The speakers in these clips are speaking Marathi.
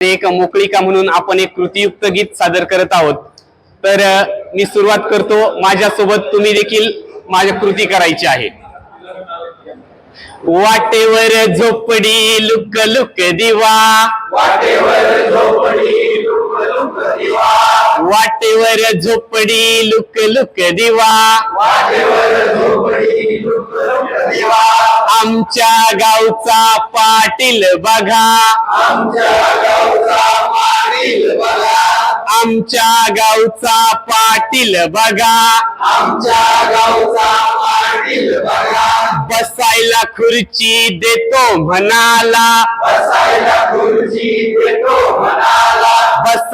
एक मोकळीका म्हणून आपण एक कृतीयुक्त गीत सादर करत आहोत. तर मी सुरुवात करतो. माझ्यासोबत तुम्ही देखील माझ्या कृती करायची आहे. वाटेवर झोपडी लुक लुक दिवा. वाटेवर झोपडी लुक लुक दिवा वाटेवर झोपडी लुक लुक दिवा. आमच्या गावचा पाटील बघा. आमच्या गावचा पाटील बघा. आमच्या गावचा पाटील बघा बसायला खुर्ची देतो म्हणाला. बसायला खुर्ची देतो म्हणाला.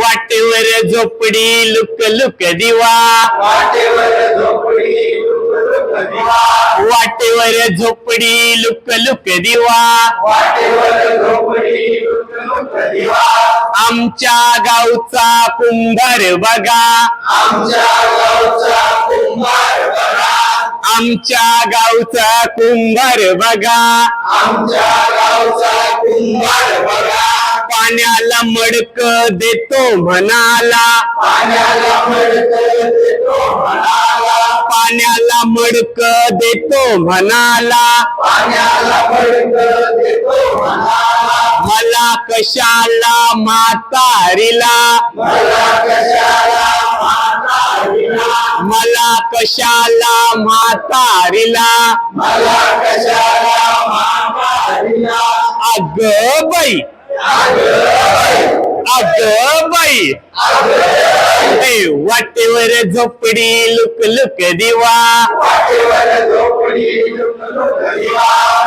वाटेवर झोपडी लुक लुक दिवा. वाटेवर झोपडी लुक लुक दिवा. वाटेवर झोपडी लुक लुक दिवा. वाटेवर झोपडी लुक लुक दिवा. आमच्या गावचा कुंभार बघा. आमच्या गावचा कुंभार बघा. आमच्या गावचा कुंभार बघा. पाण्याला मडक देतो म्हणाला. पाण्याला मडक देतो म्हणाला. पाण्याला मडक देतो म्हणाला पाण्याला मडक देतो म्हणाला मला कशाला म्हातारीला मला कशाला म्हातारीला मला कशाला म्हातारीला? मला कशाला म्हातारीला? अग बाई अग बाई. वाटेवर झोपडी लुक लुक दिवा.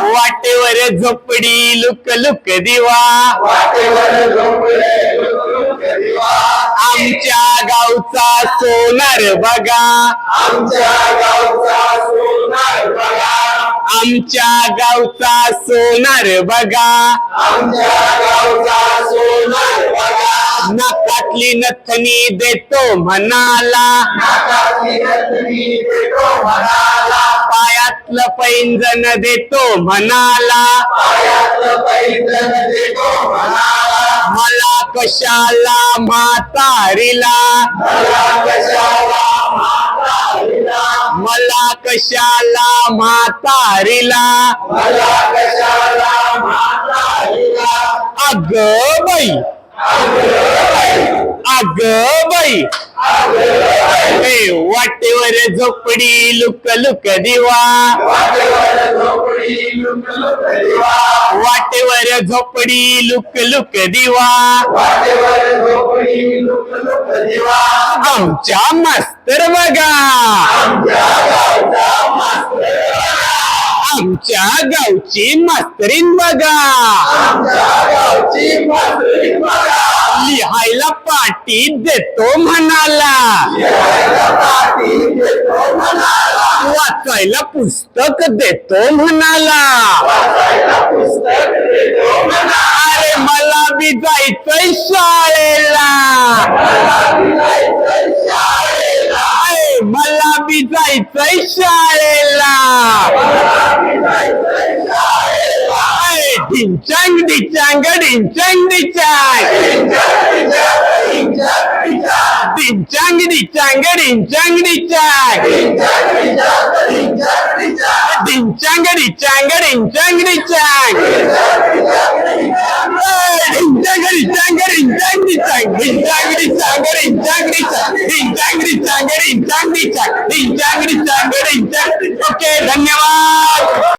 वाटेवर झोपडी लुक लुक दिवा. आमच्या गावचा सोनार बघा. आमच्या गावचा सोनार बघा. आमच्या गावचा सोनार बघा. आमच्या गावचा सोनार बघा नाकातली नथनी देतो म्हणाला. नाकातली नथनी देतो म्हणाला पायातलं पैंजण देतो म्हणाला. पायातलं देतो म्हणाला मला कशाला म्हातारीला? मला कशाला मला कशाला म्हातारीला? मला कशाला म्हातारीला? अग बाई. अग बाई. ए, वाटेवर झोपडी लुक लुक दिवा. वाटेवर झोपडी लुक लुक दिवा. आमच्या मास्तर बघा. आमच्या गावची मास्तरीन बघा. लिहायला पाठी देतो म्हणाला. वाचायला पुस्तक देतो म्हणाला. मला बी जायचंय शाळेला ढिंचांग डिचांग ढिंचांग डिचांग ढिंचांग डिचांग ढिंचांग डिचांग ढिंचांग डिचांग ढिंचांग डिचांग ढिंचांग डिचांग ढिंचांग डिचांग ढिंचांग डिचांग ढिंचांग. डिचांग ढिंचांग डिचांग ढिंचांग डिचांग ढिंचांग डिचांग ढिंचांग. ओके धन्यवाद.